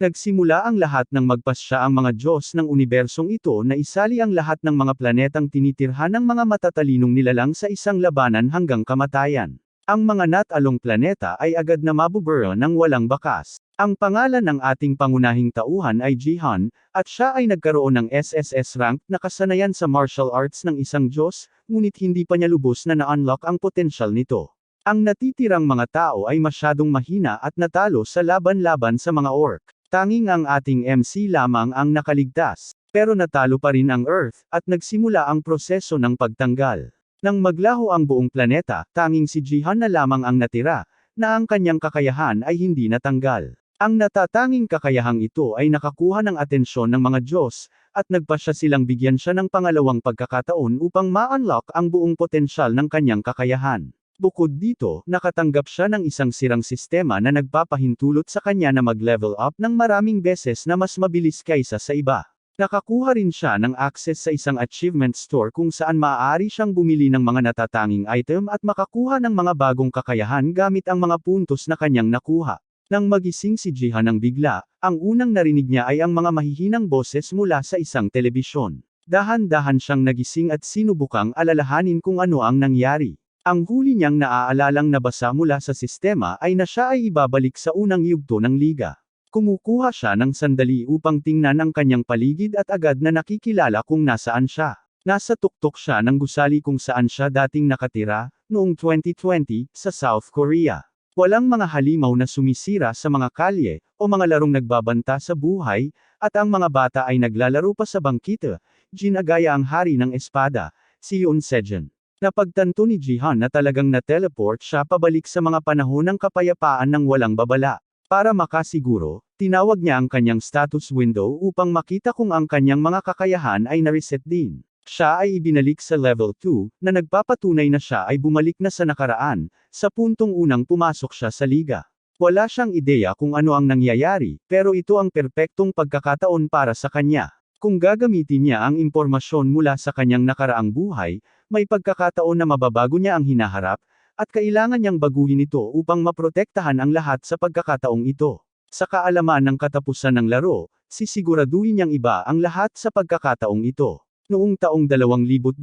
Nagsimula ang lahat ng magpasya ang mga Diyos ng unibersong ito na isali ang lahat ng mga planetang tinitirhan ng mga matatalinong nilalang sa isang labanan hanggang kamatayan. Ang mga natalong planeta ay agad na mabuburo ng walang bakas. Ang pangalan ng ating pangunahing tauhan ay Jihan, at siya ay nagkaroon ng SSS rank na kasanayan sa martial arts ng isang Diyos, ngunit hindi pa niya lubos na na-unlock ang potensyal nito. Ang natitirang mga tao ay masyadong mahina at natalo sa laban-laban sa mga orc. Tanging ang ating MC lamang ang nakaligtas. Pero natalo pa rin ang Earth, at nagsimula ang proseso ng pagtanggal. Nang maglaho ang buong planeta, tanging si Jihan na lamang ang natira, na ang kanyang kakayahan ay hindi natanggal. Ang natatanging kakayahang ito ay nakakuha ng atensyon ng mga Diyos, at nagpa siya silang bigyan siya ng pangalawang pagkakataon upang ma-unlock ang buong potensyal ng kanyang kakayahan. Bukod dito, nakatanggap siya ng isang sirang sistema na nagpapahintulot sa kanya na mag-level up ng maraming beses na mas mabilis kaysa sa iba. Nakakuha rin siya ng access sa isang achievement store kung saan maaari siyang bumili ng mga natatanging item at makakuha ng mga bagong kakayahan gamit ang mga puntos na kanyang nakuha. Nang magising si Jihan ng bigla, ang unang narinig niya ay ang mga mahihinang boses mula sa isang telebisyon. Dahan-dahan siyang nagising at sinubukang alalahanin kung ano ang nangyari. Ang huli niyang naaalalang nabasa mula sa sistema ay na siya ay ibabalik sa unang yugto ng liga. Kumukuha siya ng sandali upang tingnan ang kanyang paligid at agad na nakikilala kung nasaan siya. Nasa tuktok siya ng gusali kung saan siya dating nakatira, noong 2020, sa South Korea. Walang mga halimaw na sumisira sa mga kalye, o mga larong nagbabanta sa buhay, at ang mga bata ay naglalaro pa sa bangkita, ginagaya ang hari ng espada, si Yoon Sejun. Napagtanto ni Jihan na talagang na-teleport siya pabalik sa mga panahon ng kapayapaan ng walang babala. Para makasiguro, tinawag niya ang kanyang status window upang makita kung ang kanyang mga kakayahan ay na-reset din. Siya ay ibinalik sa level 2, na nagpapatunay na siya ay bumalik na sa nakaraan, sa puntong unang pumasok siya sa liga. Wala siyang ideya kung ano ang nangyayari, pero ito ang perpektong pagkakataon para sa kanya. Kung gagamitin niya ang impormasyon mula sa kanyang nakaraang buhay, may pagkakataon na mababago niya ang hinaharap, at kailangan niyang baguhin ito upang maprotektahan ang lahat sa pagkakataong ito. Sa kaalaman ng katapusan ng laro, sisiguraduhin niyang iba ang lahat sa pagkakataong ito. Noong taong 2020,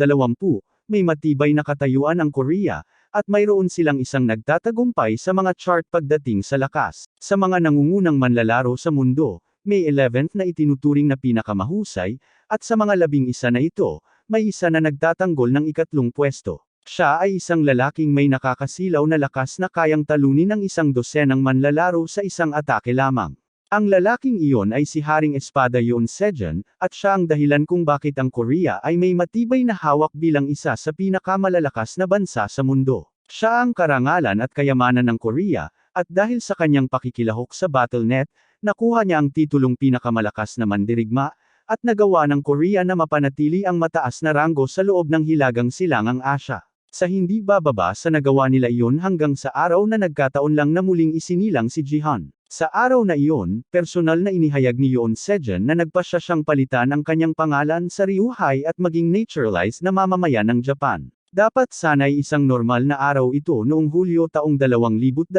may matibay na katayuan ang Korea, at mayroon silang isang nagtatagumpay sa mga chart pagdating sa lakas. Sa mga nangungunang manlalaro sa mundo, may 11th na itinuturing na pinakamahusay, at sa mga labing isa na ito, may isa na nagtatanggol ng ikatlong pwesto. Siya ay isang lalaking may nakakasilaw na lakas na kayang talunin ng isang dosenang manlalaro sa isang atake lamang. Ang lalaking iyon ay si Haring Espada Yoon Sejun, at siya ang dahilan kung bakit ang Korea ay may matibay na hawak bilang isa sa pinakamalalakas na bansa sa mundo. Siya ang karangalan at kayamanan ng Korea, at dahil sa kanyang pakikilahok sa Battle.net, nakuha niya ang titulong pinakamalakas na mandirigma, at nagawa ng Korea na mapanatili ang mataas na ranggo sa loob ng hilagang silangang Asya. Sa hindi bababa sa nagawa nila iyon hanggang sa araw na nagkataon lang na muling isinilang si Jihan. Sa araw na iyon, personal na inihayag ni Yoon Sejun na nagpasya siyang palitan ang kanyang pangalan sa Ryuhai at maging naturalized na mamamayan ng Japan. Dapat sana'y isang normal na araw ito noong Hulyo taong 2020,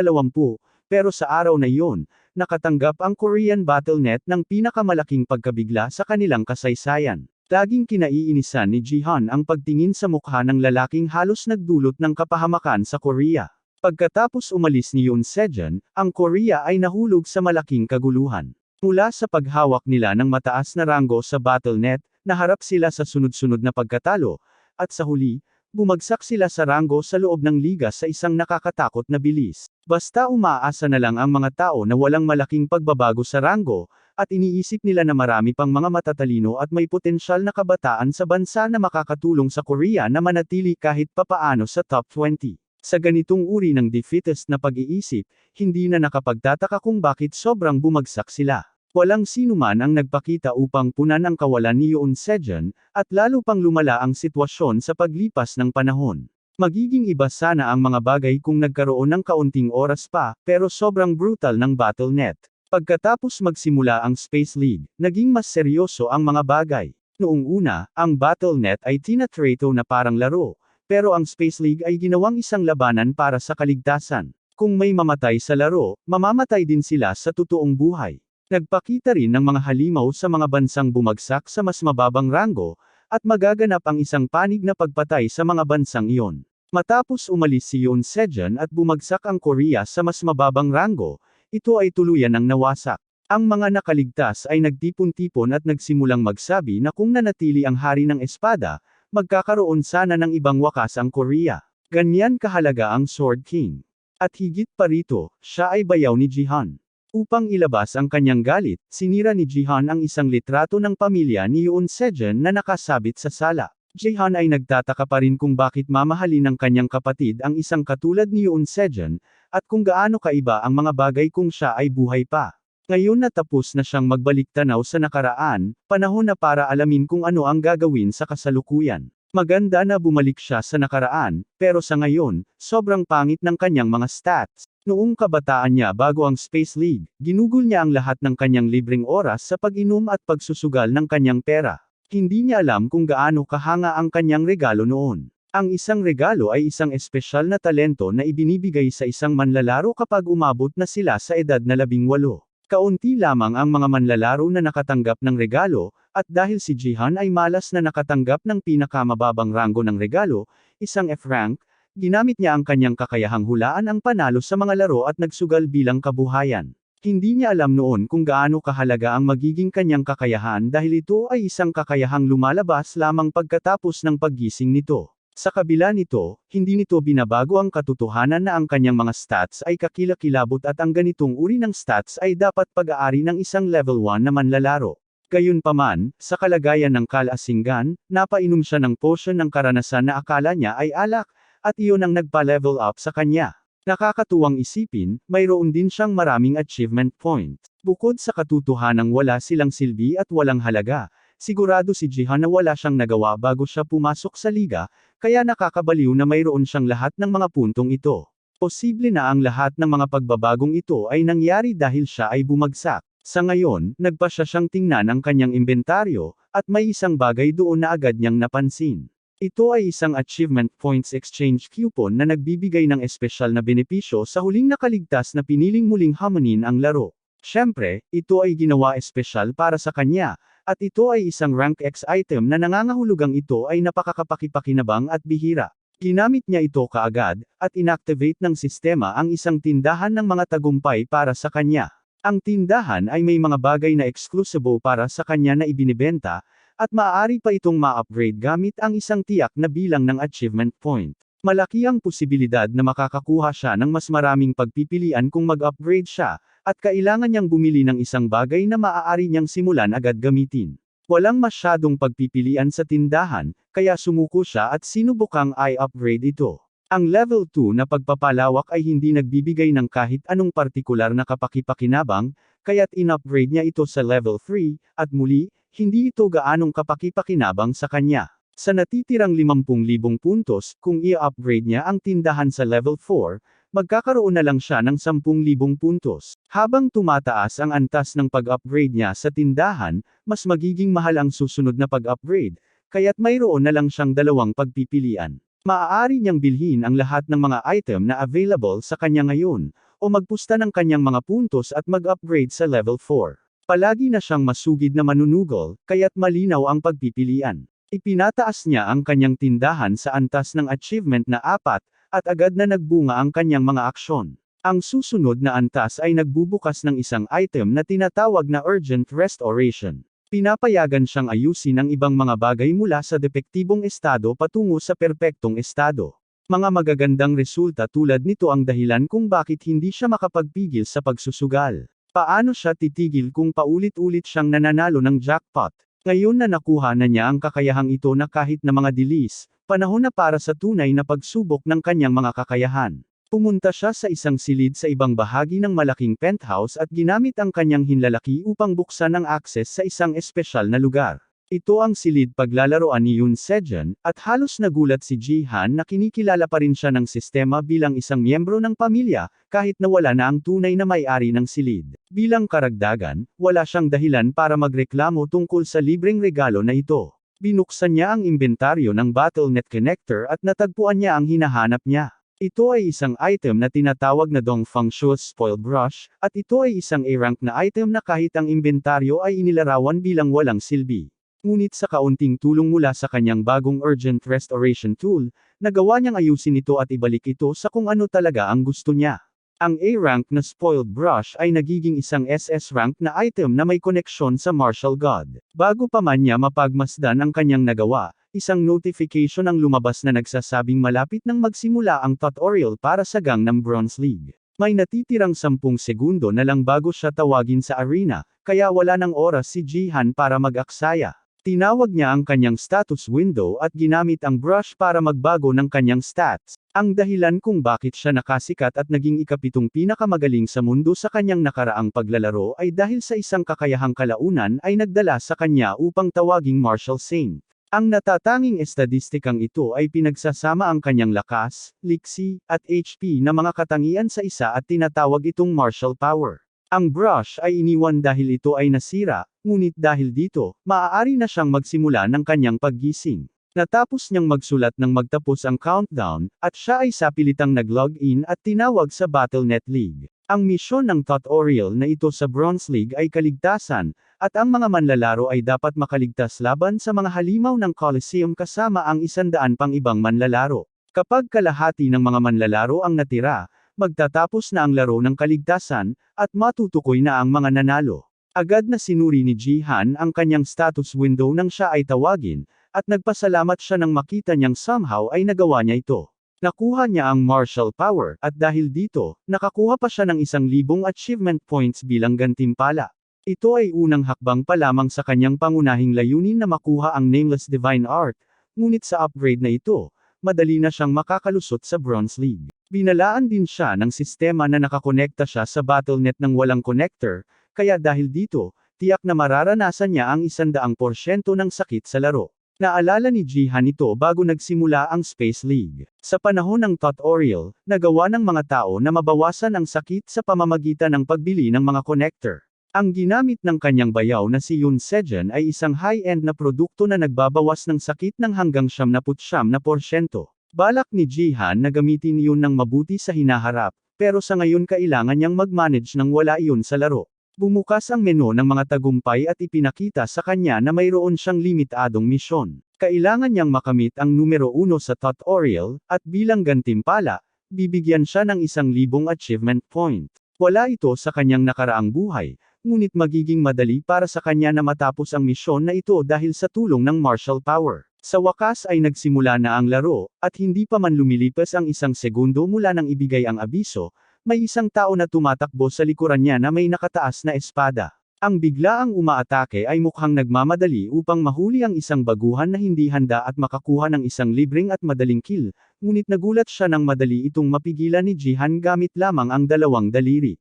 pero sa araw na iyon, nakatanggap ang Korean Battle.net ng pinakamalaking pagkabigla sa kanilang kasaysayan. Laging kinaiinisan ni Jihan ang pagtingin sa mukha ng lalaking halos nagdulot ng kapahamakan sa Korea. Pagkatapos umalis ni Yoon Sejun, ang Korea ay nahulog sa malaking kaguluhan. Mula sa paghawak nila ng mataas na ranggo sa Battle.net, naharap sila sa sunod-sunod na pagkatalo, at sa huli, bumagsak sila sa ranggo sa loob ng liga sa isang nakakatakot na bilis. Basta umaasa na lang ang mga tao na walang malaking pagbabago sa ranggo, at iniisip nila na marami pang mga matatalino at may potensyal na kabataan sa bansa na makakatulong sa Korea na manatili kahit papaano sa top 20. Sa ganitong uri ng defeatist na pag-iisip, hindi na nakapagtataka kung bakit sobrang bumagsak sila. Walang sino man ang nagpakita upang punan ang kawalan ni Yoon Sejun, at lalo pang lumala ang sitwasyon sa paglipas ng panahon. Magiging iba sana ang mga bagay kung nagkaroon ng kaunting oras pa, pero sobrang brutal ng Battle.net. Pagkatapos magsimula ang Space League, naging mas seryoso ang mga bagay. Noong una, ang Battle.net ay tinatrato na parang laro, pero ang Space League ay ginawang isang labanan para sa kaligtasan. Kung may mamatay sa laro, mamamatay din sila sa totoong buhay. Nagpakita rin ng mga halimaw sa mga bansang bumagsak sa mas mababang ranggo, at magaganap ang isang panig na pagpatay sa mga bansang iyon. Matapos umalis si Yoon Sejong at bumagsak ang Korea sa mas mababang ranggo, ito ay tuluyan ng nawasak. Ang mga nakaligtas ay nagtipon-tipon at nagsimulang magsabi na kung nanatili ang hari ng espada, magkakaroon sana ng ibang wakas ang Korea. Ganyan kahalaga ang Sword King. At higit pa rito, siya ay bayaw ni Jihan. Upang ilabas ang kanyang galit, sinira ni Jihan ang isang litrato ng pamilya ni Yoon Sejong na nakasabit sa sala. Jihan ay nagtataka pa rin kung bakit mamahalin ng kanyang kapatid ang isang katulad ni Yoon Sejong, at kung gaano kaiba ang mga bagay kung siya ay buhay pa. Ngayon na tapos na siyang magbalik tanaw sa nakaraan, panahon na para alamin kung ano ang gagawin sa kasalukuyan. Maganda na bumalik siya sa nakaraan, pero sa ngayon, sobrang pangit ng kanyang mga stats. Noong kabataan niya bago ang Space League, ginugol niya ang lahat ng kanyang libreng oras sa pag-inom at pagsusugal ng kanyang pera. Hindi niya alam kung gaano kahanga ang kanyang regalo noon. Ang isang regalo ay isang espesyal na talento na ibinibigay sa isang manlalaro kapag umabot na sila sa edad na labing walo. Kaunti lamang ang mga manlalaro na nakatanggap ng regalo, at dahil si Jihan ay malas na nakatanggap ng pinakamababang ranggo ng regalo, isang F-rank, ginamit niya ang kanyang kakayahang hulaan ang panalo sa mga laro at nagsugal bilang kabuhayan. Hindi niya alam noon kung gaano kahalaga ang magiging kanyang kakayahan dahil ito ay isang kakayahang lumalabas lamang pagkatapos ng paggising nito. Sa kabila nito, hindi nito binabago ang katotohanan na ang kanyang mga stats ay kakilakilabot at ang ganitong uri ng stats ay dapat pag-aari ng isang level 1 na manlalaro. Gayunpaman, sa kalagayan ng kalasinggan, napainom siya ng potion ng karanasan na akala niya ay alak, at iyon ang nagpa-level up sa kanya. Nakakatuwang isipin, mayroon din siyang maraming achievement point. Bukod sa katotohanang wala silang silbi at walang halaga, sigurado si Jihan na wala siyang nagawa bago siya pumasok sa liga, kaya nakakabaliw na mayroon siyang lahat ng mga puntong ito. Posible na ang lahat ng mga pagbabagong ito ay nangyari dahil siya ay bumagsak. Sa ngayon, nagpa siya siyang tingnan ang kanyang inventaryo, at may isang bagay doon na agad niyang napansin. Ito ay isang Achievement Points Exchange coupon na nagbibigay ng espesyal na benepisyo sa huling nakaligtas na piniling muling hamonin ang laro. Siyempre, ito ay ginawa espesyal para sa kanya, at ito ay isang rank X item na nangangahulugang ito ay napakakapakipakinabang at bihira. Ginamit niya ito kaagad, at inactivate ng sistema ang isang tindahan ng mga tagumpay para sa kanya. Ang tindahan ay may mga bagay na eksklusibo para sa kanya na ibinibenta, at maaari pa itong ma-upgrade gamit ang isang tiyak na bilang ng achievement point. Malaki ang posibilidad na makakakuha siya ng mas maraming pagpipilian kung mag-upgrade siya, at kailangan niyang bumili ng isang bagay na maaari niyang simulan agad gamitin. Walang masyadong pagpipilian sa tindahan, kaya sumuko siya at sinubukang i-upgrade ito. Ang level 2 na pagpapalawak ay hindi nagbibigay ng kahit anong partikular na kapakipakinabang, kaya't in-upgrade niya ito sa level 3, at muli, hindi ito gaanong kapakipakinabang sa kanya. Sa natitirang 50,000 puntos, kung i-upgrade niya ang tindahan sa level 4, magkakaroon na lang siya ng 10,000 puntos. Habang tumataas ang antas ng pag-upgrade niya sa tindahan, mas magiging mahal ang susunod na pag-upgrade, kaya't mayroon na lang siyang dalawang pagpipilian. Maaari niyang bilhin ang lahat ng mga item na available sa kanya ngayon, o magpusta ng kanyang mga puntos at mag-upgrade sa level 4. Palagi na siyang masugid na manunugol, kaya't malinaw ang pagpipilian. Ipinataas niya ang kanyang tindahan sa antas ng achievement na apat, at agad na nagbunga ang kanyang mga aksyon. Ang susunod na antas ay nagbubukas ng isang item na tinatawag na Urgent Restoration. Pinapayagan siyang ayusin ang ibang mga bagay mula sa depektibong estado patungo sa perpektong estado. Mga magagandang resulta tulad nito ang dahilan kung bakit hindi siya makapagpigil sa pagsusugal. Paano siya titigil kung paulit-ulit siyang nananalo ng jackpot? Ngayon na nakuha na niya ang kakayahang ito na kahit na mga dilis, panahon na para sa tunay na pagsubok ng kanyang mga kakayahan. Pumunta siya sa isang silid sa ibang bahagi ng malaking penthouse at ginamit ang kanyang hinlalaki upang buksan ang akses sa isang espesyal na lugar. Ito ang silid paglalaroan ni Yoon Sejong, at halos nagulat si Jihan na kinikilala pa rin siya ng sistema bilang isang miyembro ng pamilya, kahit na wala na ang tunay na may-ari ng silid. Bilang karagdagan, wala siyang dahilan para magreklamo tungkol sa libreng regalo na ito. Binuksan niya ang inventaryo ng BattleNet Connector at natagpuan niya ang hinahanap niya. Ito ay isang item na tinatawag na Dongfang Shu's Spoiled Brush, at ito ay isang A-rank na item na kahit ang inventaryo ay inilarawan bilang walang silbi. Ngunit sa kaunting tulong mula sa kanyang bagong Urgent Restoration Tool, nagawa niyang ayusin ito at ibalik ito sa kung ano talaga ang gusto niya. Ang A-rank na Spoiled Brush ay nagiging isang SS rank na item na may koneksyon sa Martial God. Bago pa man niya mapagmasdan ang kanyang nagawa, isang notification ang lumabas na nagsasabing malapit nang magsimula ang tutorial para sa Gangnam Bronze League. May natitirang 10 segundo na lang bago siya tawagin sa arena, kaya wala ng oras si Jihan para mag-aksaya. Tinawag niya ang kanyang status window at ginamit ang brush para magbago ng kanyang stats. Ang dahilan kung bakit siya nakasikat at naging ikapitong pinakamagaling sa mundo sa kanyang nakaraang paglalaro ay dahil sa isang kakayahang kalaunan ay nagdala sa kanya upang tawaging Martial Saint. Ang natatanging estadistikang ito ay pinagsasama ang kanyang lakas, liksi, at HP na mga katangian sa isa at tinatawag itong martial power. Ang brush ay iniwan dahil ito ay nasira, ngunit dahil dito, maaari na siyang magsimula ng kanyang paggising. Natapos niyang magsulat ng magtapos ang countdown, at siya ay sapilitang nag-login at tinawag sa Battle.net League. Ang misyon ng tutorial na ito sa Bronze League ay kaligtasan, at ang mga manlalaro ay dapat makaligtas laban sa mga halimaw ng Coliseum kasama ang isandaan pang ibang manlalaro. Kapag kalahati ng mga manlalaro ang natira, magtatapos na ang laro ng kaligtasan, at matutukoy na ang mga nanalo. Agad na sinuri ni Jihan ang kanyang status window nang siya ay tawagin, at nagpasalamat siya nang makita niyang somehow ay nagawa niya ito. Nakuha niya ang martial power, at dahil dito, nakakuha pa siya ng isang libong achievement points bilang gantimpala. Ito ay unang hakbang pa lamang sa kanyang pangunahing layunin na makuha ang Nameless Divine Art, ngunit sa upgrade na ito, madali na siyang makakalusot sa Bronze League. Binalaan din siya ng sistema na nakakonekta siya sa Battle.net ng walang connector, kaya dahil dito, tiyak na mararanasan niya ang isandaang porsyento ng sakit sa laro. Naalala ni Jihan ito bago nagsimula ang Space League. Sa panahon ng tutorial, nagawa ng mga tao na mabawasan ang sakit sa pamamagitan ng pagbili ng mga connector. Ang ginamit ng kanyang bayaw na si Yun Sejan ay isang high-end na produkto na nagbabawas ng sakit ng hanggang 79 na porsyento. Balak ni Jihan na gamitin yun ng mabuti sa hinaharap, pero sa ngayon kailangan niyang mag-manage ng wala iyon sa laro. Bumukas ang menu ng mga tagumpay at ipinakita sa kanya na mayroon siyang limitadong misyon. Kailangan niyang makamit ang numero 1 sa tutorial, at bilang gantimpala, bibigyan siya ng isang libong achievement point. Wala ito sa kanyang nakaraang buhay, ngunit magiging madali para sa kanya na matapos ang misyon na ito dahil sa tulong ng martial power. Sa wakas ay nagsimula na ang laro, at hindi pa man lumilipas ang isang segundo mula nang ibigay ang abiso, may isang tao na tumatakbo sa likuran niya na may nakataas na espada. Ang biglaang umaatake ay mukhang nagmamadali upang mahuli ang isang baguhan na hindi handa at makakuha ng isang libreng at madaling kill, ngunit nagulat siya nang madali itong mapigilan ni Jihan gamit lamang ang dalawang daliri.